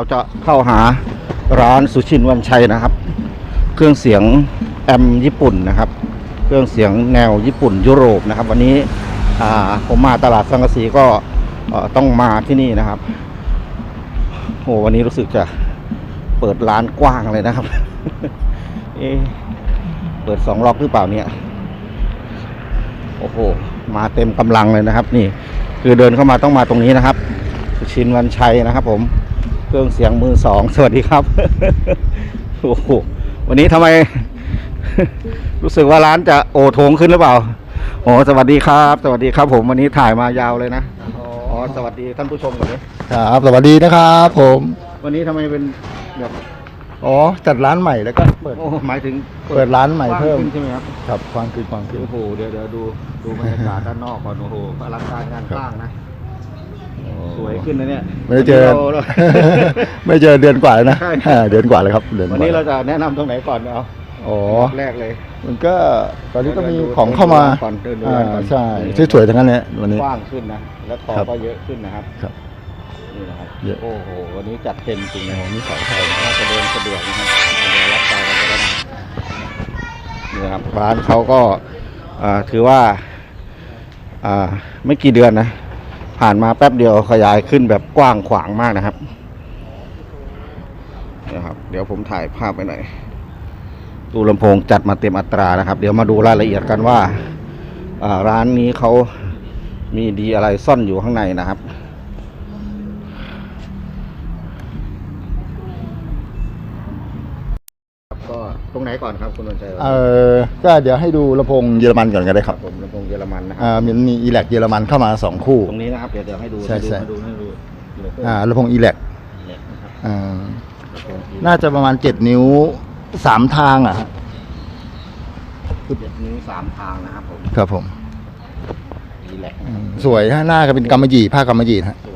เราจะเข้าหาร้านสุชินวันชัยนะครับ เครื่องเสียงแอมญี่ปุ่นนะครับ เครื่องเสียงแนวญี่ปุ่นยุโรปนะครับ วันนี้ผมมาตลาดสังกะสีก็ต้องมาที่นี่นะครับโอ้วันนี้รู้สึกจะเปิดร้านกว้างเลยนะครับเอเปิดสองล็อกหรือเปล่าเนี่ยโอ้โหมาเต็มกำลังเลยนะครับ นี่ คือเดินเข้ามาต้องมาตรงนี้นะครับสุชินวันชัยนะครับผม เครื่องเสียงมือสองสวัสดีครับโอ้โหวันนี้ทำไม รู้สึกว่าร้านจะโอโถงขึ้นหรือเปล่าโอ้สวัสดีครับ สวัสดีครับ ผมวันนี้ถ่ายมายาวเลยนะอ๋อสวัสดีท่านผู้ชมก่อนเลยครับสวัสดีนะครับผมวันนี้ทำไมเป็นแบบอ๋อจัดร้านใหม่แล้วก็เปิดโอ้หมายถึงเปิดร้านใหม่เพิ่มกว้างขึ้นใช่ไหมครับครับความคือความคือโอ้โหเดี๋ยวเดี๋ยวดูดูบรรยากาศด้านนอกก่อนโอ้โหอลังการงานสร้างนะ สวยขึ้นนะเนี่ยไม่ได้เจอ วันนี้รา ไม่เจอเดือนกว่าแล้วนะใช่ อ่าเดือนกว่าแล้วครับเดือนกวันว่านี้เราจะแนะนำตรงไหนก่อนเอาอ๋อ แรกเลย มันก็ตอนนี้ก็มีของเข้ามาก่อนเดินดูอ่าก่อน ใช่สวยๆทั้งนั้นเลยวันนี้ กว้างขึ้นนะ แล้วของครับก็เยอะขึ้นนะครับครับนี่นะครับ เยอะ โอ้โห วันนี้จัดเต็มจริงนะนี่สองไทยน่าจะเดินสะดวกนะครับเดี๋ยวรับใจกันก็ได้นะนี่นะครับร้านเขาก็อ่าถือว่า อ่า ไม่กี่เดือนนะ ผ่านมาแป๊บเดียวขยายขึ้นแบบกว้างขวางมากนะครับนะครับ เดี๋ยวผมถ่ายภาพไปหน่อยตู้ลำโพงจัดมาเต็มอัตรานะครับ เดี๋ยวมาดูรายละเอียดกันว่า ร้านนี้เขามีดีอะไรซ่อนอยู่ข้างในนะครับ ก็ตรง ไหนก่อนครับคุณวันชัยเออก็เดี๋ยวให้ดูลำโพงเยอรมันก่อนก็ได้ครับผมลำโพงเยอรมันนะครัอ่ามันมีอีแลกเยอรมันเข้ามาสองคู่ ตรงนี้นะครับเดี๋ยวเดี๋ยวให้ดูใช่ใช่ ให้ดูให้ดูให้ดูอ่าลำโพงอีแลกเนี่ยนะครับอ่าลำโพงอีน่าจะประมาณเจ็ดนิ้วสามทางอะฮะเจ็ดนิ้วสามทางนะครับผมครับผมดีแหละอืมสวยฮะหน้าก็เป็นกำมะหยี่ผ้ากำมะหยี่ฮะส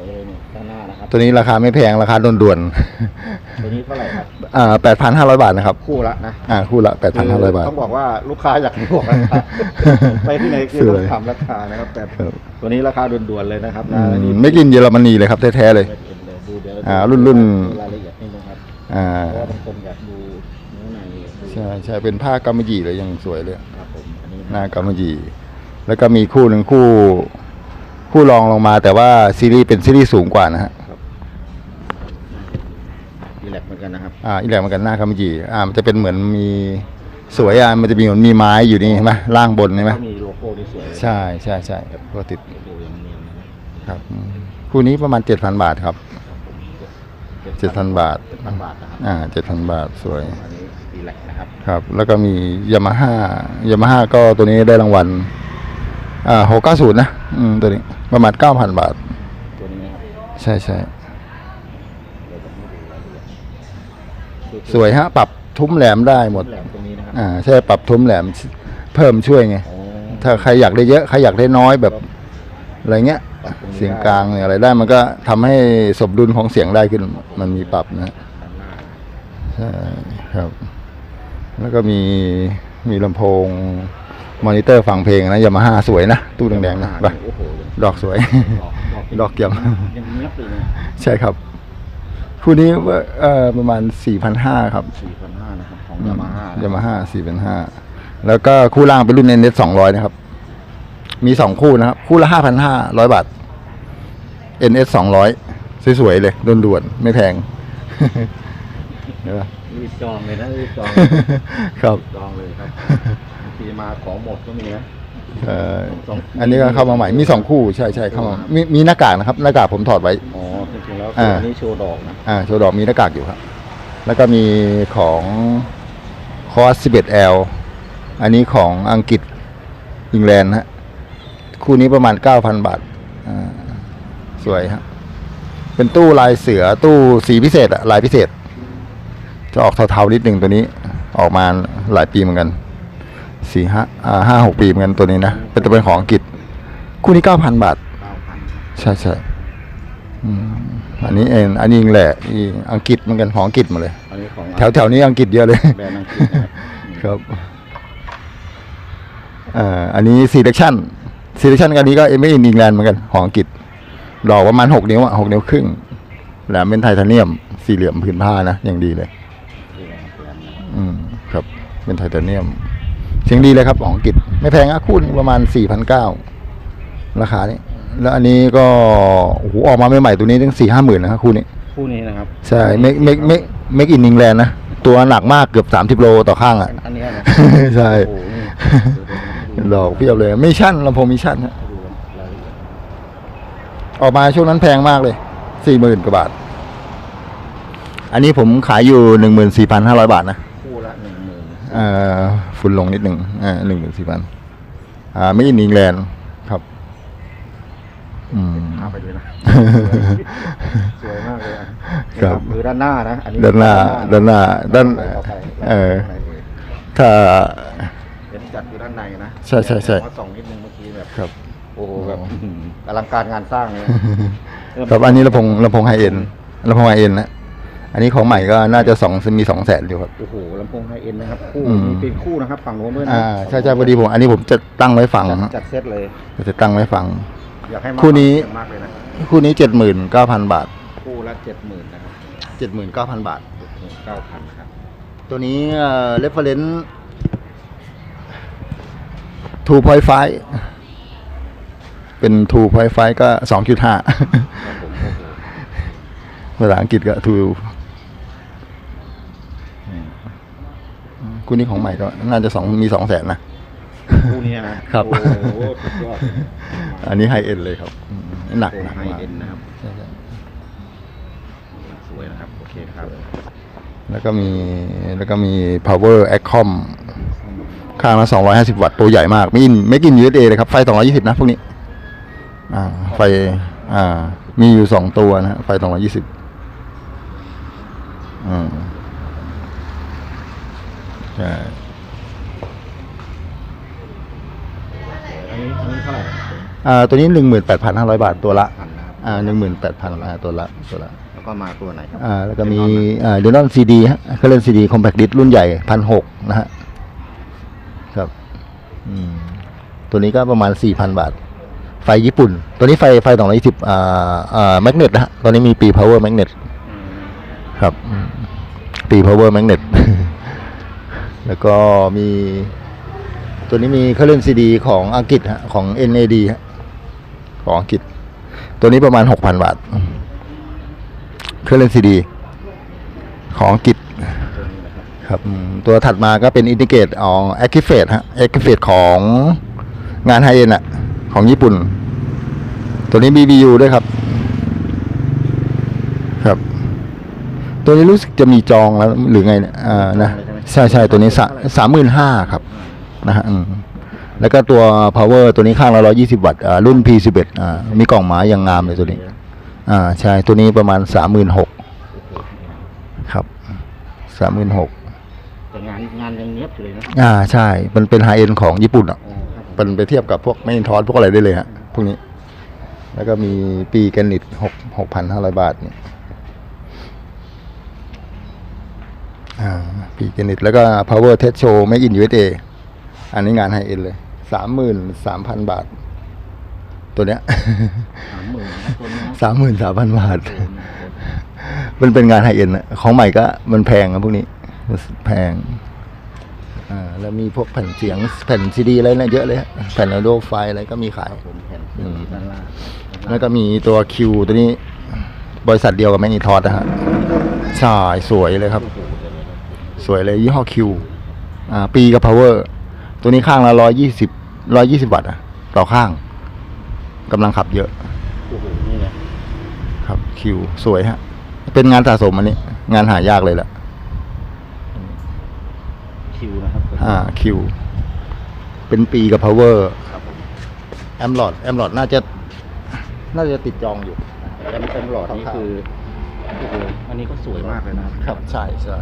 ตัวนี้ราคาไม่แพงราคาด่วนตัวนี้เท่าไหร่ครับๆอ่าแปดพันห้าร้อยบาทนะครับ คู่ละนะอ่าคู่ละแปดพันห้าร้อยบาท ต้องบอกว่าลูกค้าอยากให้บอกราคาไปที่ไหนคือสต้วอยงถามราคานะครับแต่ครับ ตัวนี้ราคาด่วนๆเลยนะครับอืนะมไม่กินเยอรมนีเลยครับแท้ๆเลยไม่เห็นเลยดูเดี๋ยวอ่ารุ่นรุ่นดูรายละเอียดนิดนึงครับอ่า เพราะว่าบางคนอยากดูเนื้อในดูใช่ใช่เป็นผ้ากำมะหยี่เลยยังสวยเลย ครับผมอันนี้หน้ากำมะหยี่แล้วก็มีคู่หนึ่งคู่ คู่รองลงมา แต่ว่าซีรีส์เป็นซีรีส์สูงกว่านะฮะ กเหมือนกันนะครับอ่าอีแหลกเหมือนกันหน้ากำมะหยี่อ่ามันจะเป็นเหมือนมีสวยอะมันจะมีเหมือนมีไม้อยู่นี่เห็นไหมล่างบนใช่ไหมก็มีโลโก้ที่สวยเลยใช่ใช่ใช่ก็ติดโลโก้ยังเนียนนะครับอืมคู่นี้ประมาณเจ็ดพันบาทครับเจ็ดพันบาทเจ็ดพันบาทนะครับอ่าเจ็ดพันบาทสวย อันนี้ดีแลกนะครับครับ แล้วก็มียามาฮ่ายามาฮ่าก็ตัวนี้ได้รางวัลอ่าหกเก้าศูนย์นะ อืม ตัวนี้ประมาณเก้าพันบาท ตัวนี้นะครับ ใช่ใช่ เดี๋ยวผมให้ดูรายละเอียดคือ สวยฮะ ปรับทุ้มแหลมได้หมด แหลมตรงนี้นะครับอ่าใช่ปรับทุ้มแหลมเพิ่มช่วยไง อ๋อถ้าใครอยากได้เยอะ ใครอยากได้น้อยแบบอะไรเงี้ย ปรับตรงนี้เสียงกลางเนี่ยอะไรได้มันก็ทำให้สมดุลของเสียงได้ขึ้น มันมีปรับนะด้านหน้าใช่ครับ แล้วก็มีมีลำโพง มอนิเตอร์ฟังเพลงนะยามาฮ่าสวยนะ ตู้แดงๆนะไปโอ้โหดอกสวย ดอกดอกดอกเยี่ยม ยังเงียบเลยนะ ใช่ครับ คู่นี้ว่าเอ่อประมาณสี่พันห้าครับสี่พันห้านะครับของยามาฮ่ายามาฮ่าสี่พันห้าแล้วก็คู่ล่างเป็นรุ่นเอ็นเอสสองร้อยนะครับ มีสองคู่นะครับ คู่ละห้าพันห้าร้อยบาทเอ็นเอสสองร้อยสวยๆ เลยด่วนๆ ไม่แพง เห็นปะ รีบจองเลยนะรีบจองครับ จองเลยครับบางทีมาของหมดก็มีนะ เอ่อสองอันนี้ก็เข้ามาใหม่มีสองคู่ใช่ใช่เข้ามามีมีหน้ากากนะครับหน้ากากผมถอดไว้ อ๋อจริงๆแล้วอ่าอันนี้โชว์ดอกนะอ่าโชว์ดอกมีหน้ากากอยู่ครับ แล้วก็มีของคอส 11L อันนี้ของอังกฤษอังแลนด์ฮะคู่นี้ประมาณ 9,000 บาทอ่าสวยฮะเป็นตู้ลายเสือตู้สีพิเศษอะลายพิเศษ จะออกเทาๆนิดหนึ่งตัวนี้ ออกมาหลายปีเหมือนกัน สี่ห้าอ่าห้าหกปีเหมือนกันตัวนี้นะเป็นตัวเป็นของอังกฤษ คู่นี้9,000บาท เก้าพันใช่ใช่อืมอันนี้เองอันนี้เองแหละอีอังกฤษเหมือนกันของอังกฤษหมาเลย อันนี้ของแถวแถวนี้อังกฤษเยอะเลย แบรนด์อังกฤษนะครับครับอ่าอันนี้ selection selection กันนี้ก็เอเมอินอิงแลนด์เหมือนกันของอังกฤษดอกประมาณหกนิ้วอะหกนิ้วครึ่งแหลมเป็นไทเทเนียม สี่เหลี่ยมผืนผ้านะอย่างดีเลยนี่นะครับแหลมนะครับอืมครับ เป็นไทเทเนียม เสียงดีเลยครับของอังกฤษไม่แพงอะคู่หนึ่งประมาณสี่พันเก้าราคานี้ แล้วอันนี้ก็โอ้โหออกมาใหม่ๆตัวนี้ตั้งสี่ห้าหมื่นนะครับคู่นี้คู่นี้นะครับ ใช่เมกเมกเมกเมกอินอิงแลนด์นะ ตัวหนักมากเกือบสามสิบโลต่อข้างอะ อันนี้นะใช่โอ้โหนี่ดอกเพียบเลยมิชั่นลำโพงมิชั่นฮะดูรายละเอียดออกมาช่วงนั้นแพงมากเลยสี่หมื่นกว่าบาท อันนี้ผมขายอยู่หนึ่งหมื่นสี่พันห้าร้อยบาทนะ ฝุ่นลงนิดหนึ่งอ่าหนึ่งหมื่นสี่พันอ่าไม่อินอิงแลนด์ครับ อืมพาไปด้วยนะ สวยมากเลยอะครับคือด้านหน้านะ อันนี้ด้านหน้า ด้านหน้า ด้านต่อไปเออด้านในเลยถ้าเห็นจัดอยู่ด้านในนะ ใช่ใช่ใช่มาส่องนิดนึงเมื่อกี้แบบครับ โอ้โหแบบอื้อหืออลังการงานสร้างเลยครับอันนี้ลำโพงลำโพงไฮเอ็นลำโพงไฮเอ็นนะ อันนี้ของใหม่ก็น่าจะสองมีสองแสนอยู่ครับ โอ้โหลำโพงไฮเอ็นนะครับ คู่อืม มีเป็นคู่นะครับ ฝั่งโน้นด้วยนะอ่าใช่ใช่พอดีผม อันนี้ผมจะตั้งไว้ฟังจัดฮะจัดเซตเลย จะตั้งไว้ฟัง อยากให้มาคู่นี้ ฟังมากเลยนะ คู่นี้เจ็ดหมื่นเก้าพันบาทคู่ละเจ็ดหมื่นนะครับเจ็ดหมื่นเก้าพันบาทเจ็ดหมื่นเก้าพันครับ ตัวนี้เอ่อ reference 2.5เป็น2.5ก็สองจุดห้า ครับผมโอ้โหภาษาอังกฤษก็2 คู่นี้ของใหม่ก็น่าจะสองมีสองแสนนะคู่นี้นะครับโอ้โหสุดยอดอันนี้ไฮเอ็นเลยครับอืมหนักโอ้หนักไฮมากเอ็นนะครับใช่ใช่สวยนะครับ โอเคครับ แล้วก็มีแล้วก็มี power acom ข้างละ250 วัตต์ตัวใหญ่มากไม่กินไม่กิน USA เลยครับ ไฟ 220 นะพวกนี้ อ่า ไฟ อ่า มีอยู่สองตัวนะฮะไฟ 220 อืม ใช่อันนี้อันนี้เท่าไหร่อ่าตัวนี้18,500บาทตัวละพันนะครับอ่า18,000อ่าตัวละตัวละแล้วก็มาตัวไหนครับอ่าแล้วก็มีอ่าเดนอนซีดีฮะเขาเล่นซีดีคอมแพคดิสรุ่นใหญ่พันหกนะฮะครับอืมตัวนี้ก็ประมาณสี่พันบาท ไฟญี่ปุ่น ตัวนี้ไฟไฟสองร้อยยี่สิบอ่าอ่าแมกเนตนะฮะตัวนี้มีปีพาวเวอร์แมกเนตอืมครับอืมปีพาวเวอร์แมกเนต แล้วก็มีตัวนี้มีเขาเล่นซีดีของอังกฤษฮะของ NAD ฮะของอังกฤษ ตัวนี้ประมาณหกพันบาท เครื่องเล่นซีดี ของอังกฤษตัวนี้นะครับตัวถัดมาก็เป็นอินดิเกตของ a c t i v a t e ฮะ a c t i v a t e ของงานไฮเอ็นอะของญี่ปุ่น ตัวนี้ BBU ด้วยครับ ครับ ตัวนี้รู้สึกจะมีจองแล้วหรือไงเนี่ยอ่านะ ใช่ใช่ตัวนี้สามหมื่นห้าครับนะฮะอืมแล้วก็ตัว power ตัวนี้ข้างละร้อยี่สิบวัตต์อ่ารุ่น P11 อ่ามีกล่องไม้ยังงามเลยตัวนี้ อ่าใช่ตัวนี้ประมาณสามหมื่นหกครับสามหมื่นหกแต่งานงานยังเงียบอยู่เลยนะอ่าใช่ มันเป็นไฮเอ็นของญี่ปุ่นอะโอ้ครับผมเป็นไปเทียบกับพวกไม่ทอสพวกอะไรได้เลยฮะพวกนี้ แล้วก็มีปีแกนนิตหกหกพันห้าร้อยบาทเนี่ย อ่าปีแกนนิตแล้วก็ power test show make in USA อันนี้งานไฮเอ็นเลยสามหมื่นสามพันบาท ตัวเนี้ยสามหมื่นนะตัวนี้นะสามหมื่นสามพันบาทโอ้โหมันเป็นงานไฮเอ็นอะของใหม่ก็มันแพงนะพวกนี้แพงอ่าแล้วมีพวกแผ่นเสียงแผ่นซีดีอะไรเนี่ยเยอะเลยฮะแผ่นออดิโอไฟล์อะไรก็มีขายครับผมแผ่นเสียงที่ด้านล่างแล้วก็มีตัวคิวตัวนี้ บริษัทเดียวกับแมกนีทอสนะฮะใช่สวยเลยครับ สวยเลยยี่ห้อคิวอ่าปีกับ power ตัวนี้ข้างละร้อยยี่สิบร้อยยี่สิบวัตต์อะต่อข้างกำลังขับเยอะโอ้โหนี่แหละครับคิวสวยฮะ เป็นงานสะสมอันนี้ งานหายากเลยแหละคิวนะครับตัวนี้อ่าคิวเป็นปีกับ power ครับผมแอมหลอดแอมหลอดน่าจะ น่าจะติดจองอยู่เต็มเต็มหลอดนี่คือโอ้โหอันนี้ก็สวยมากเลยนะครับครับใช่ใช่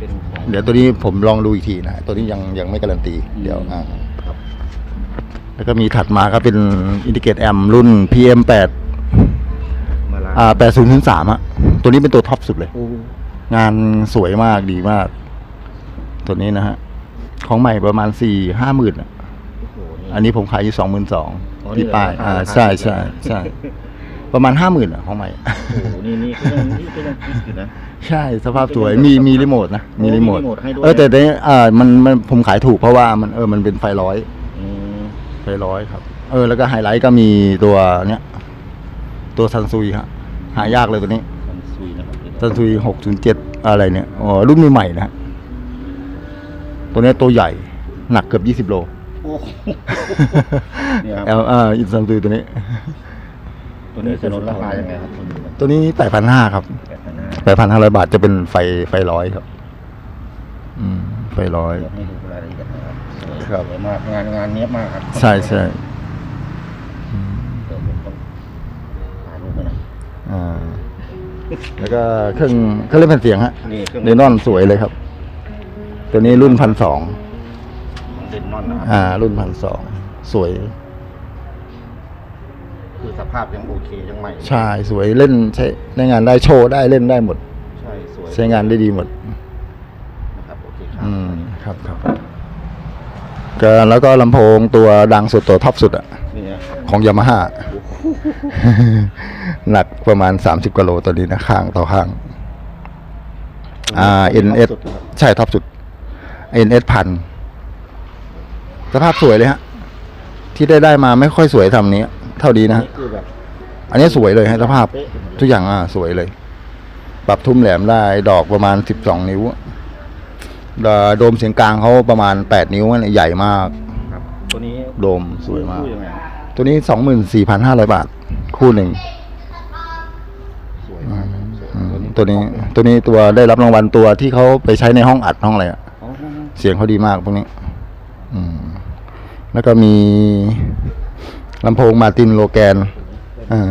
เป็นของเดี๋ยวตัวนี้ผมลองดูอีกทีนะตัวนี้ยังยังไม่การันตี เดี๋ยวอ่าครับ แล้วก็มีถัดมาก็เป็นอินดิเกตแอมรุ่น PM8 เมื่อไหรอ่า8003ฮะตัวนี้เป็นตัวท็อปสุดเลย โอ้งานสวยมากดีมาก ตัวนี้นะฮะ ของใหม่ประมาณสี่ห้าหมื่นโหอันนี้ผมขายอยู่สองหมื่นสองอ๋อนี่ที่ป้ายเหรออ่า ราคาใช่ราคาใช่ใช่ ประมาณห้าหมื่นอะของใหม่ โอ้โหนี่นี่ก็ยังนี่ก็ยังคิดอยู่นะ ใช่สภาพสวยมีมีรีโมทนะมีโอ้รีโมทมีรีโมทให้ด้วย เออแต่แต่อ่ามันมันผมขายถูกเพราะว่ามันเออมันเป็นไฟร้อย อืมไฟร้อยครับ เออ แล้วก็ไฮไลท์ก็มีตัวเนี้ยตัวซันซุยฮะหายากเลยตัวนี้ซันซุยนะครับซันซุยหกศูนย์เจ็ดอะไรเนี่ยอ๋อรุ่นใหม่ๆนะฮะตัวเนี้ยตัวใหญ่หนักเกือบยี่สิบโล โอ้โหเนี่ยครับ เอลอ่าอินซันซุยตัวนี้ ตัวนี้จะลดราคายังไงครับตัวนี้ตัวนี้แปดพันห้าครับแปดพันห้าแปดพันห้าร้อยบาทจะเป็นไฟไฟร้อยครับ อืม ไฟร้อยเดี๋ยวให้ดูรายละเอียดนะครับครับ สวยมากงานงานเนี้ยบมากครับใช่ใช่เดี๋ยวผมต้องถ่ายรูปไปหน่อยอ่า แล้วก็เครื่องเครื่องเล่นแผ่นเสียงฮะนี่เครื่องเดนอนสวยเลยครับ ตัวนี้รุ่นพันสองของเดนนอนนะครับอ่า รุ่นพันสองสวยคือ สภาพยังโอเคยังใหม่ใช่สวยเล่นใช้ในงานได้โชว์ได้เล่นได้หมด ใช่สวยใช้งานได้ดีหมดนะครับโอเคครับอืมครับครับก็แล้วก็ลำโพงตัวดังสุดตัวท็อปสุดอะนี่นะของยามาฮ่าหนักประมาณ 30กิโลตัวนี้นะข้างต่อข้าง อ่า NS สุดครับใช่ท็อปสุด NS พันสภาพสวยเลยฮะ ที่ได้ได้มาไม่ค่อยสวยทำนี้ เท่าดีนะฮะนี่คือแบบอันนี้สวยเลยฮะสภาพเป๊ะทุกอย่างอะสวยเลย ปรับทุ่มแหลมได้ดอกประมาณ12นิ้วดาโดมเสียงกลางเขาประมาณ8นิ้วนะใหญ่มากครับตัวนี้โดมสวยมากคู่ยังไงตัวนี้24,500บาท คู่หนึ่งสวยมากสวยอืมตัวนี้ตัวนี้ตัวได้รับรางวัลตัวที่เขาไปใช้ในห้องอัดห้องอะไรอะอ๋อเสียงเขาดีมากพวกนี้ อืม แล้วก็มี ลำโพงมาตินโลแกนอ่า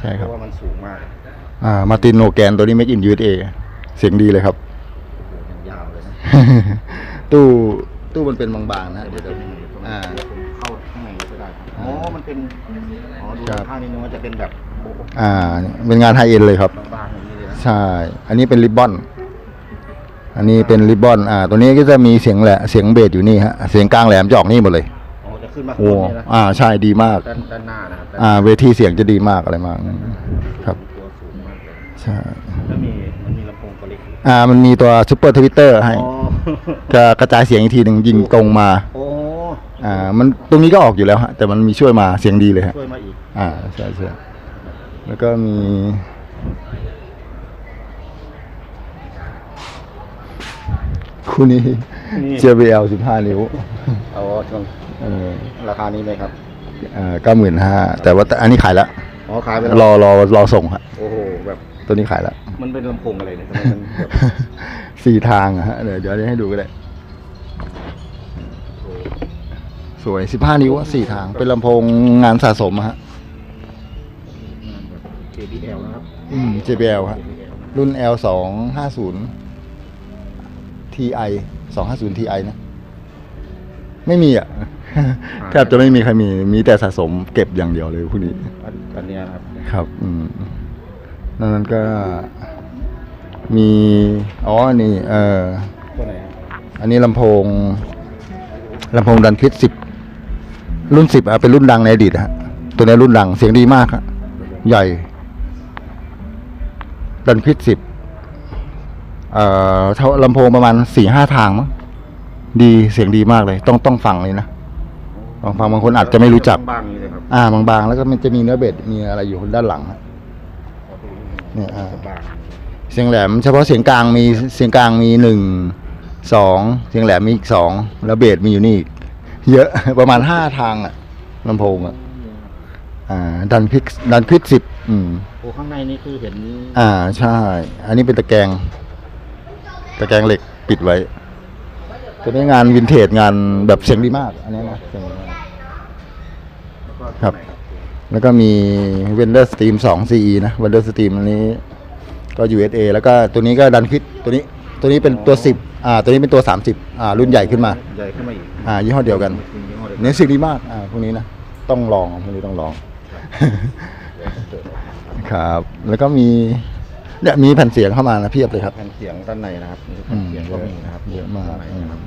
ใช่เพครับ ราะว่ามันสูงมากอ่า มาตินโลแกนตัวนี้ Make in USA เสียงดีเลยครับ โอ้โหยังยาวเลยนะตู้ตู้มันเป็นบางๆนะเดี๋ยวเดี๋เดี๋ยยววนี้มันอ่าผมเข้าข้างในก็ได้ครับอ๋อมันเป็นอ๋อดูครับ ข้างนี้นึกว่าจะเป็นแบบโอ้โหอ่า เป็นงานไฮเอ็นเลยครับ บางๆอย่างนี้เลยนะใช่ อันนี้เป็นริบบอน อันนี้เป็นริบบอน อ่า ตัวนี้ก็จะมีเสียงแหละ เสียงเบสอยู่นี่ฮะ เสียงกลางแหลมจะออกนี่หมดเลยอ๋อจะ ขึ้นมาข้างโอ้บนนี่นะอ่าใช่ดีมาก ด้านด้านหน้านะครับด้านอ่าเวทีเสียงจะดีมากอะไรมากครับตัวสูงมากเลยใช่แล้วมีมันมีลำโพงตัวเล็กอ่ามันมีตัวซูเปอร์ทวิตเตอร์ให้อ๋อก็กระจายเสียงอีกทีหนึ่งยิงตรงมา โอ้อ่ามันตรงนี้ก็ออกอยู่แล้วฮะแต่มันมีช่วยมาเสียงดีเลยฮะช่วยมาอีกอ่าใช่ใช่แล้วก็มี คู่นี้ นี่ JBL 15 นิ้ว เอาช่วง เออราคานี้ไหมครับเอ่อเก้าหมื่นห้าแต่ว่าอันนี้ขายแล้วอ๋อขายไปแล้วรอรอรอส่งฮะโอ้โหแบบตัวนี้ขายแล้ว มันเป็นลำโพงอะไรเนี่ยทำไมมันแบบสี่ทางอะฮะเดี๋ยวเดี๋ยวให้ดูก็ได้ สวยสิบห้านิ้วอะสี่ทาง เป็นลำโพงงานสะสมอะฮะ JBL นะครับ อืม JBL ฮะรุ่น L สองห้าศูนย์ TI สองห้าศูนย์ TI นะ ไม่มีอะ แทบจะไม่มีใครมีมีแต่สะสมเก็บอย่างเดียวเลยพวกนี้อันอันเนี้ยนะครับครับอืมดังนั้นก็มีอ๋อนี่ เออตัวไหนครับอันนี้ลำโพงลำโพงดันพิษสิบรุ่นสิบอะเป็นรุ่นดังในอดีตอะฮะตัวนี้รุ่นดังเสียงดีมากฮะใหญ่ ดันพิษสิบเอ่อเท่าลำโพงประมาณสี่ห้าทางมั้งดีเสียงดีมากเลย ต้องต้องฟังเลยนะ ลองฟังบางคนอาจจะไม่รู้จัก บางๆนี่เลยครับอ่าบางๆ แล้วก็มันจะมีเนื้อเบสมีอะไรอยู่ด้านหลังฮะเนี่ยอ่าบางเสียงแหลม เฉพาะเสียงกลางมีเสียงกลางมีหนึ่งสองเสียงแหลมมีอีกสองแล้วเบสมีอยู่นี่อีกเยอะ ประมาณห้าทางอะลำโพงอะอ่า ดันพิกดันพิกสิบอืม โอ้ข้างในนี่คือเห็นอ่าใช่ อันนี้เป็นตะแกรงตะแกรงเหล็กปิดไว้ตัวนี้งานวินเทจงานแบบเสียงดีมาก อันนี้นะเสียงดีมาก แล้วก็ครับตัวไหนแล้วก็มี Vendor Steam 2 CE นะ Vendor Steam อันนี้ก็ USA แล้วก็ตัวนี้ก็ดันพิษตัวนี้ตัวนี้เป็นตัว10อ่าตัวนี้เป็นตัว30อ่ารุ่นใหญ่ขึ้นมา ใหญ่ขึ้นมาอีกอ่ายี่ห้อเดียวกันมียี่ห้อเดียวเนื้อสิ่งดีมากอ่าพวกนี้นะต้องลองพวกนี้ต้องลอง ครับ แล้วก็มีเนี่ยมีแผ่นเสียงเข้ามานะเพียบเลยครับแผ่นเสียงด้านในนะครับมีอืแผ่นมเสียงก็มีนะครับเยอะมากด้นในอืมนะครับ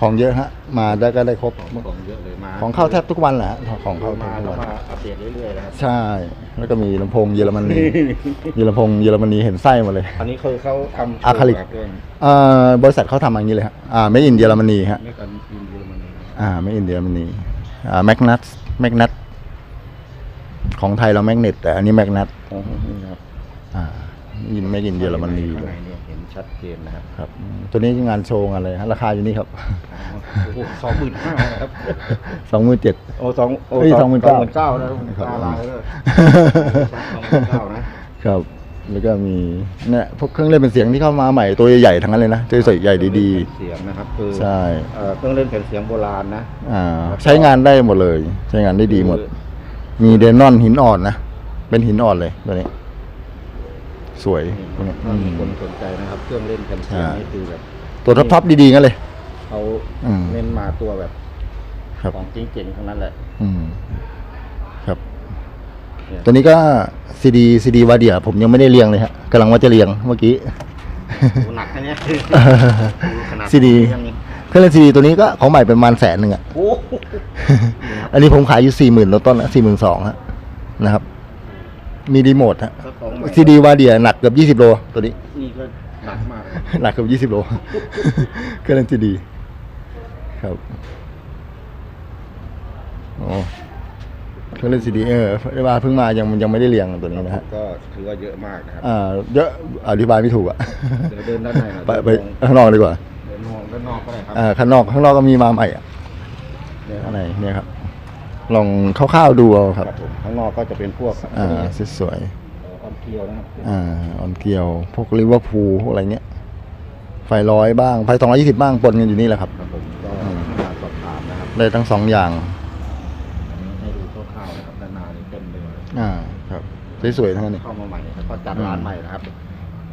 ของเยอะฮะ มาได้ก็ได้ครบ ของเยอะเลยมาของเข้าแทบทุกวันแหละฮะของเข้ามาทุกแล้ววัน มาอัปเดตเรื่อยๆนะครับ ใช่ แล้วก็มีลำโพงเยอรมนี เยอรมพงเยอรมนีเห็นไส้หมาเลย อันนี้คือเขาทำอะคริลิกโชว์เครื่องเอ่อบริษัทเขาทำอย่างนี้เลยฮะอ่าไม่อินเยอรมนีฮะ ไม่กันอินเยอรมนีอ่าไม่อินเยอรมนีอ่าแมกนัตแมกนัตของไทยเราแมกเนตแต่อันนี้แมกนัตอ๋อนี่นะครับอ่ายินไม่อินเยอรมนีข้างเลในยเนี่ยเห็น ชัดเจนนะครับครับอืมตัวนี้งานโชว์งานอะไรฮะราคาอยู่นี่ครับโอ้โหสองหมื่นห้านะครับสองหมื่นเจ็ด โอ้สองโอ้เอ้ยสอง29,000สองหมื่นเก้านะตาลายเลยสองหมื่นเก้านะครับ แล้วก็มีเนี่ยพวกเครื่องเล่นเป็นเสียงที่เข้ามาใหม่ตัวใหญ่ๆทั้งนั้นเลยนะตัวใหญ่ๆดีเสียงนะครับคือๆใช่เอ่อเครื่องเล่นแผ่นเสียงโบราณนะอ่าใช้งานได้หมดเลย ใช้งานได้ดีหมด มีเดนนอนหินอ่อนนะเป็นหินอ่อนเลยตัวนี้ สวยพวกนี้ถ้ามีคนสนใจนะครับ เครื่องเล่นแผ่นเสียงใช่นี่คือแบบตัวท็อปๆดีๆกันเลย เขาอืมเน้นมาตัวแบบครับ ของจริงๆทั้งนั้นแหละอืมครับ เนี่ยตัวนี้ก็ซีดีซีดีวาเดีย ผมยังไม่ได้เรียงเลยฮะกำลังว่าจะเรียงเมื่อกี้ดูหนักนะเนี่ยดูขนาดซีดี ยังมีเครื่องเล่นซีดีตัวนี้ก็ของใหม่ประมาณแสนหนึ่งอะ โอ้โห อันนี้ผมขายอยู่สี่หมื่นต้นๆสี่หมื่นสองฮะนะครับ มีรีโมทฮะถ้าของใหม่ซีดีวาเดียหนักเกือบยี่สิบโลตัวนี้ นี่ก็หนักมากเลยหนักเกือบยี่สิบโล เครื่องเล่นซีดี ครับโอ้เครื่องเล่นซีดีเออเรียกว่าเพิ่งมายังยังไม่ได้เรียงตัวนี้นะฮะก็ถือว่าเยอะมากนะครับอ่าเยอะอธิบายไม่ถูกอะเดี๋ยวเดินด้านในหน่อยไปไปเดินข้างนอกดีกว่าเดินมองด้านนอกก็ได้ครับอ่าข้างนอกข้างนอกก็มีมาใหม่อะเนี่ยคข้ารับงในเนี่ยครับ ลองคร่าวๆดูเอาคครัรับบผมข้างนอกก็จะเป็นพวกอ่าสวยเอ่อออนเกียวนะครับๆอ่าออนเกียวพวกลิเวอร์พูลพวกอะไรเงี้ยไฟร้อยบ้างไฟสองร้อยี่สิบบ้างปนกันอยู่นี่แหละครับ ครับผมก็อืมมาสอบถามนะครับได้ทั้งสองอย่าง อันนี้ให้ดูคร่าวๆนะครับด้านหน้านี่เต็มเลย อ่าครับสวยๆทั้งนั้นเลย เข้ามาใหม่แล้วก็จัดร้านใหม่นะครับ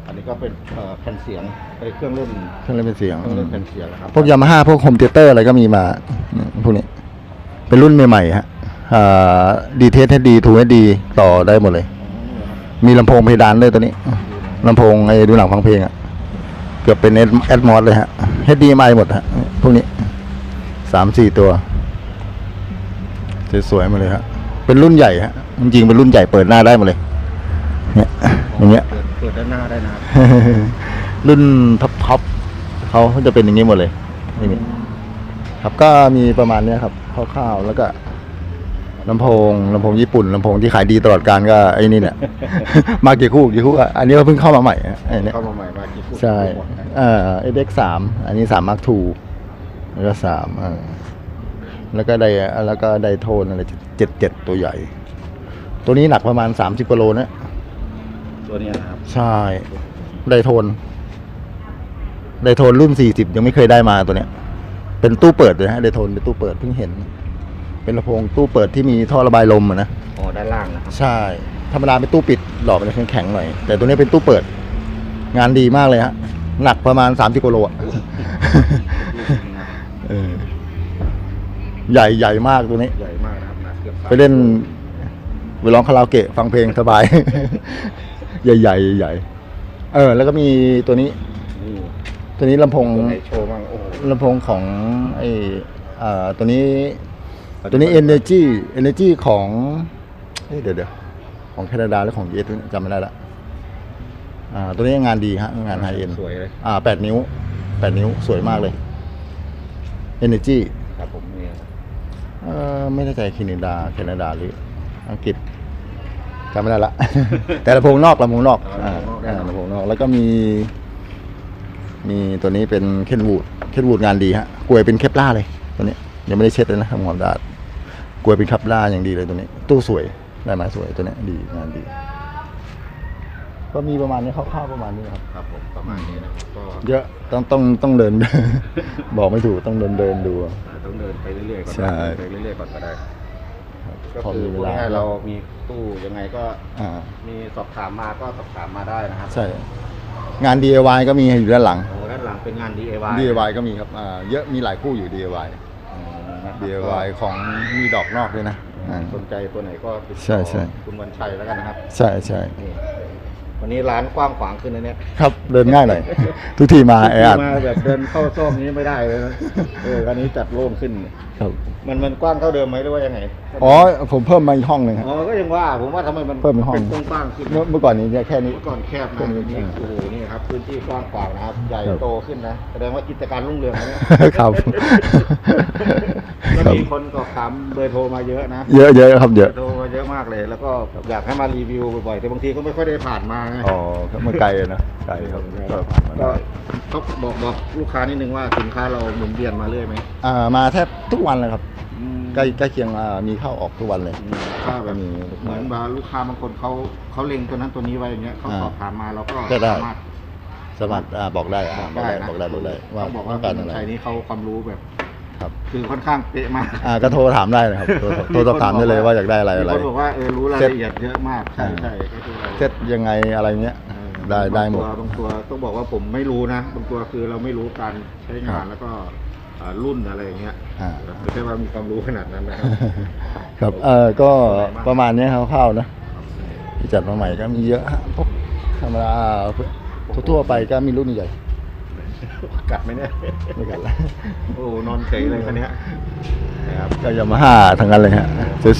อันนี้ก็เป็นเอ่อแผ่นเสียงเป็นเครื่องเล่นเครื่องเล่นเป็นเสียงเครื่องเล่นแผ่นเสียงนะครับพวกยามาฮ่าพวกโฮมเทเตอร์อะไรก็มีมาเนี่ยพวกนี้ เป็นรุ่นใหม่ๆฮะอ่าดีเทสให้ดีถูให้ดีต่อได้หมดเลย มีลำโพงเพดานด้วยตัวนี้ลำโพงไอ้ดูหนังฟังเพลงอะเกือบเป็นแอดมอสเลยฮะ HDMI หมดฮะพวกนี้สามสี่ตัวสวยๆมาเลยฮะเป็นรุ่นใหญ่ฮะจริงๆเป็นรุ่นใหญ่เปิดหน้าได้หมดเลย เนี่ยอย่างเงี้ยเปิดเปิดด้านหน้าได้นะครับรุ่นท็อปท็อปเขาจะเป็นอย่างนี้หมดเลยนี่ครับก็มีประมาณเนี้ยครับ คร่าวๆแล้วก็ลำโพงลำโพงญี่ปุ่นลำโพงที่ขายดีตลอดการก็ไอ้นี่เนี่ย มากี่คู่กี่คู่อะอันนี้ก็เพิ่งเข้ามาใหม่อะไอ้เนี่ยเข้ามาใหม่มากี่คู่ใช่หมดนะเอ่อเอ็กสามอันนี้สามมาร์คทูแล้วก็สามอ่าแล้วก็ไดแล้วก็ไดโทนอะไรเจ็ดเจ็ดตัวใหญ่ ตัวนี้หนักประมาณสามสิบกิโลนะตัวเนี้ยนะครับใช่ไดโทนไดโทนรุ่น40ยังไม่เคยได้มาตัวเนี้ย เป็นตู้เปิดเลยฮะไดโทนเป็นตู้เปิดเพิ่งเห็น เป็นลำโพงตู้เปิดที่มีท่อระบายลมอะนะอ๋อด้านล่างนะครับใช่ธรรมดาเป็นตู้ปิดหลอดมันจะแข็งๆหน่อย แต่ตัวนี้เป็นตู้เปิด งานดีมากเลยฮะหนักประมาณ30กิโลอะเออใหญ่ใหญ่มากตัวนี้ ใหญ่มากนะครับหนักเกือบสามไปเล่นไปร้องคาราโอเกะฟังเพลงสบาย ใหญ่ใหญ่ใหญ่เออ แล้วก็มีตัวนี้นี่ ตัวนี้ลำโพงตัวไหนโชว์บ้างโอ้โหลำโพงของไอเอ่อตัวนี้ ตัวนี้ Energy Energy ของเอ้ยเดี๋ยวเดี๋ยวของแคนาดาหรือของ US จำไม่ได้ละอ่าตัวนี้งานดีฮะงานไฮเอ็นสวยเลยอ่าแปดนิ้วแปดนิ้วสวยมากเลย Energy ครับผมนี่เอ่อไม่แน่ใจแคนาดาแคนาดาหรืออังกฤษจำไม่ได้ละ แต่ลำโพงนอกลำโพงนอกอ่าอ่าลำโพงนอกแล้วก็มี มีตัวนี้เป็นเคนวูดเคนวูดงานดีฮะกลวยเป็นเคปล่าเลยตัวนี้ยังไม่ได้เช็ดเลยนะทำความสะอาดกลวยเป็นคับล่าอย่างดีเลยตัวนี้ ตู้สวยได้ไม้สวยตัวนี้ดีงานดีก็มีประมาณนี้คร่าวๆประมาณนี้ครับครับผมประมาณนี้นะครับก็เยอะต้องต้องต้องเดิน บอกไม่ถูกต้องเดินเดินดูต้องเดินไปเรื่อยๆก่อนใช่ไปเรื่อยๆก่อนก็ได้ก็พอคืมีอเวพูดลาง่ายๆเรามีตู้ยังไงก็อ่ามีสอบถามมาก็สอบถามมาได้นะครับใช่ งาน DIY ก็มีอยู่ด้านหลัง โอ้ด้านหลังเป็นงาน DIY DIY ก็มีครับอ่าเยอะมีหลายคู่อยู่ DIY อืมนะครับ DIY ของมีดอกนอกด้วยนะอ่า สนใจตัวไหนก็ติดต่อใช่ใช่คุณวันชัยแล้วกันนะครับ ใช่ใช่ นี่ วันนี้ร้านกว้างขวางขึ้นนะเนี่ยครับเดินง่ายหน่อย ทุกทีมาแออัด มาแบบเดินเข้าซอกนี้ไม่ได้เลยนะเอออันนี้จัดโล่งขึ้น ครับ มันมันกว้างเท่าเดิมไหมหรือว่ายังไงอ๋อผมเพิ่มมาอีกห้องหนึ่งครับ อ๋อก็ยังว่าผมว่าทำไมมันเพิ่มเป็นห้องเป็นกว้างๆขึ้นเมื่อเมื่อก่อนนี้เนี่ยแค่นี้ เมื่อก่อนแคบเพิ่นะมเป็นนี่โอ้โหนี่ครับพื้นที่กว้างขวางนะครับใหญ่ครับ โตขึ้นนะแสดงว่ากิจการรุ่งเรืองนะเนี่ย ครับ แล้วครับมีคนก็ถามเบอร์โทรมาเยอะนะเยอะเยอะครับเยอะโทรมาเยอะมากเลย แล้วก็อยากให้มารีวิวบ่อยๆแต่บางทีก็ไม่ค่อยได้ผ่านมาไงอ๋อครับมาไกลอะนะไกลครับก็ผ่านมาก็ได้ก็บอกบอกลูกค้านิดนึงว่าสินค้าเราหมุนเวียนมาเรื่อยไหมอ่ามาแทบทุกวันเลยครับอืมใกล้ใกล้เคียงอ่ามีเข้าออกทุกวันเลยอืมถ้าแบบมีเหมือนบาลูกค้าบางคนเขาเขาเล็งตัวนั้นตัวนี้ไว้อย่างเงี้ยเขาอ่าสอบถามมาเราก็ก็ได้ สามารถ สามารถอ่าบอกได้อ่าบอกได้นะบอกได้บอกได้ว่าต้องบอกว่าต้องการคอะนไร ไทยนี่เขาความรู้แบบ ครับ คือค่อนข้างเป๊ะมากอ่าก็โทรถามได้นะครับโทรโทรสอบถามได้เลยว่าอยากได้อะไรอะไร มีคนบอกว่าเออรู้รายเซ็ตละเอียดเยอะมากใช่ใช่ก็คืออะไรเซตยังไงอะไรเงี้ยเออได้ได้หมด บางตัวบางตัวต้องบอกว่าผมไม่รู้นะบางตัวคือเราไม่รู้การใช้งาครันบแล้วก็อ่ารุ่นอะไรอย่างเงี้ยอ่า ไม่ใช่ว่ามีความรู้ขนาดนั้นนะครับ ครับเออก็ประมาณนี้คร่าวๆนะที่จัดมาใหม่ก็มีเยอะฮะพวกธรรมดาทั่วๆไปก็มีรุ่นใหญ่ กัดไหมเนี่ยไม่กันละโอ้นอนเฉยเลยคันเนี้ยนะครับก็ยามาฮ่าทั้งนั้นเลยฮะ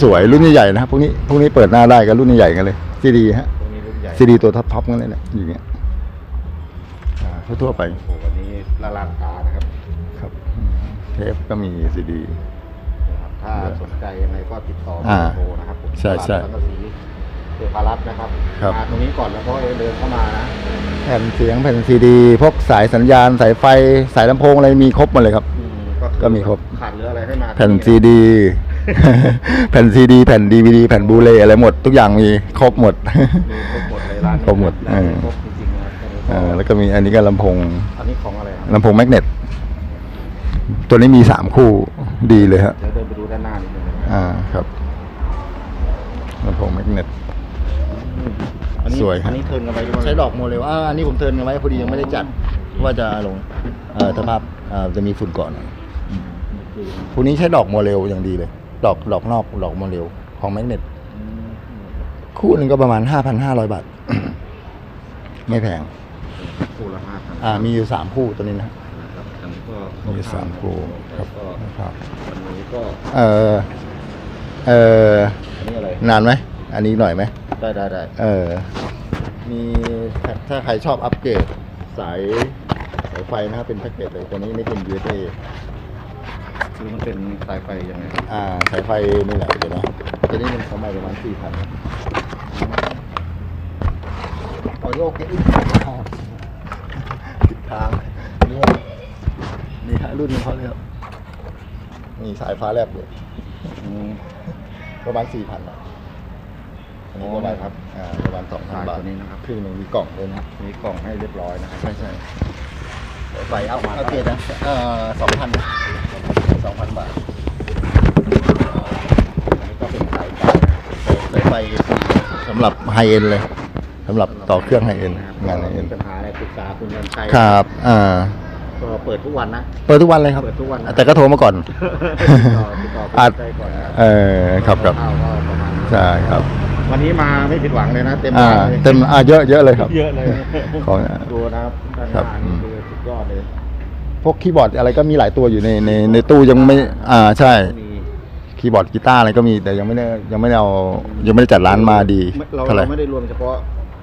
สวยๆรุ่นใหญ่ๆนะพวกนี้พวกนี้เปิดหน้าได้ก็รุ่นใหญ่ๆกันเลยซีดีฮะตรงนี้รุ่นใหญ่ซีดีตัวท็อปๆกันเลยแหละอย่างเงี้ยอ่าทั่วๆไปโอ้โหวันนี้ละลานตานะครับครับอืมเทปก็มีซีดีนะครับถ้าสนใจยังไงก็ติดต่ออ่าโทรนะครับผมใช่ใช่ ตลาดสังกะสีเทพารัตน์นะครับครับ มาตรงนี้ก่อนแล้วก็เดินเข้ามานะแผ่นเสียงแผ่นซีดีพวกสายสัญญาณ สายไฟสายลำโพงอะไรมีครบหมดเลยครับ อืมก็อก็มีครบ ขาดเหลืออะไรให้มาแผ่นซีดี แผ่นซีดี แผ่นดีวีดีแผ่นบูเลอะไรหมด ทุกอย่างมีครบหมด มีครบหมดเลยร้านนี้ครบหมดร้านนี้เออ ครบจริงๆนะเออแล้วก็มีอันนี้ก็ลำโพงอันนี้ของอะไรครับลำโพงแมกเนตตัวนี้มีสามคู่ดีเลยฮะเดี๋ยวเดินไปดูด้านหน้านิดนึงนะครับ อ่าครับลำโพงแมกเนต อันนี้สวยครับอันนี้เทิร์นกันไปด้วยใช้ดอกโมเลลอ่าอันนี้ผมเทิร์นกันไว้พอดียังไม่ได้จัดว่าจะลงเอ่อสภาพเอ่อจะมีฝุ่นก่อนหน่อยพวกนี้ใช้ดอกโมเลลอย่างดีเลย ดอกดอกนอกดอกโมเลลของแมกเนตอืมคู่หนึ่งก็ประมาณห้าพันห้าร้อยบาท ไม่แพง คู่ละห้าพันอ่ามีอยู่สามคู่ตัวนี้นะนะครับอันนี้ก็มีอยู่สามคู่ครับแล้วก็ครับอันนี้ก็เออเอออันนี้อะไรนานไหม อันนี้หน่อยไหมได้ได้ได้เออ มีถ้าใครชอบอัปเกรดสายสายไฟนะครับเป็นแพ็กเกจเลยตัวนี้นี่เป็น USA คือมันเป็นสายไฟยังไงครับอ่าสายไฟนี่แหละเดี๋ยวนะตัวนี้มันสมัยประมาณสี่พันออโยกเกอิผิดทางนี่นี่ฮะรุ่นของเขาเลยครับมีสายฟ้าแลบด้วยอืมประมาณสี่พันอะ อันนี้ประมาณครับอ่าประมาณสองพันสายบาทตัวนี้นะครับ ครึ่งหนึ่งมีกล่องด้วยนะมีกล่องให้เรียบร้อยนะครับใช่ใช่ไฟเอาเอาเกรดนะเอ่อสองพันสองพันบาทอันนี้ก็เป็นสายไฟสายไฟสำหรับไฮเอ็นเลยสำหรับต่อเครื่องไฮเอ็นนะครับงานไฮมีเอ็นปัญหาอะไรปรึกษาคุณยันชัยครับอ่าก็เปิดทุกวันนะ เปิดทุกวันเลยครับ เปิดทุกวันนะแต่ก็โทรมาก่อนติดต่อติดต่อคุณอาจยันชัยก่อนนะเออครับครับข้าวก็ประมาณนี้ใช่ครับ วันนี้มาไม่ผิดหวังเลยนะ เต็มอ่าร้านเลยเต็มอ่าเยอะเยอะเลยครับ เยอะเลยของดูนะครับด้านหครับ น้านี่คือสุดยอดเลยพวกคีย์บอร์ดอะไรก็มีหลายตัวอยู่ในในในตู้ยังไม่อ่าใช่ มีคีย์บอร์ดกีตาร์อะไรก็มีแต่ยังไม่ได้ยังไม่ได้เอายังไม่ได้จัดร้านมาดีเราเท่าไหร่ เราไม่ได้รวมเฉพาะ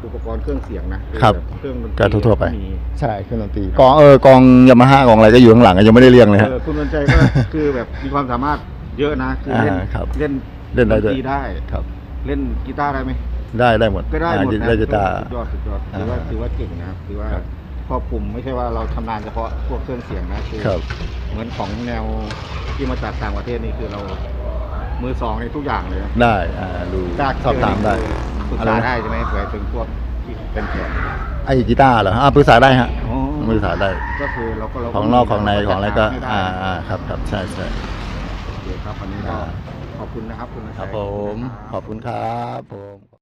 อุปกรณ์เครื่องเสียงนะครับแเครื่องดนตรีก็ทั่วๆไป มี ใช่เครื่องดนตรีกองเออกองยามาฮ่ากองอะไรก็อยู่ข้างหลังยังไม่ได้เรียงเลยฮะ เออคุณวันชัยก็ คือแบบมีความสามารถเยอะนะ คือเล่นอ่าครับเล่นเล่นได้ด้วยตรีได้ ครับ เล่นกีตาร์ได้ไหมได้ได้หมดก็ได้หมดอ่านะได้กีตาร์สุดยอดสุดยอดถือว่าอ่าถือว่าเก่งนะครับถือว่าครับครอบคลุมไม่ใช่ว่าเราชำนาญเฉพาะพวกเครื่องเสียงนะคือครับเหมือนของแนวที่มาจากต่างประเทศนี่คือเรามือสองในทุกอย่างเลยนะได้อ่าดูกล้าสอบถามได้ปรึกอะไรษานะได้ใช่ไหมเผื่อถึงพวกที่เป็นแขกไอ้กีตาร์เหรออ่าปรึกษาได้ฮะอ๋อปรึกษาได้ก็คือเราก็เราของนอกของในของอะไรก็ให้ได้อ่าอ่าครับครับใช่ใช่โอเคครับวันนี้ก็อ่า ขอบคุณนะครับคุณครับผม ขอบคุณครับผม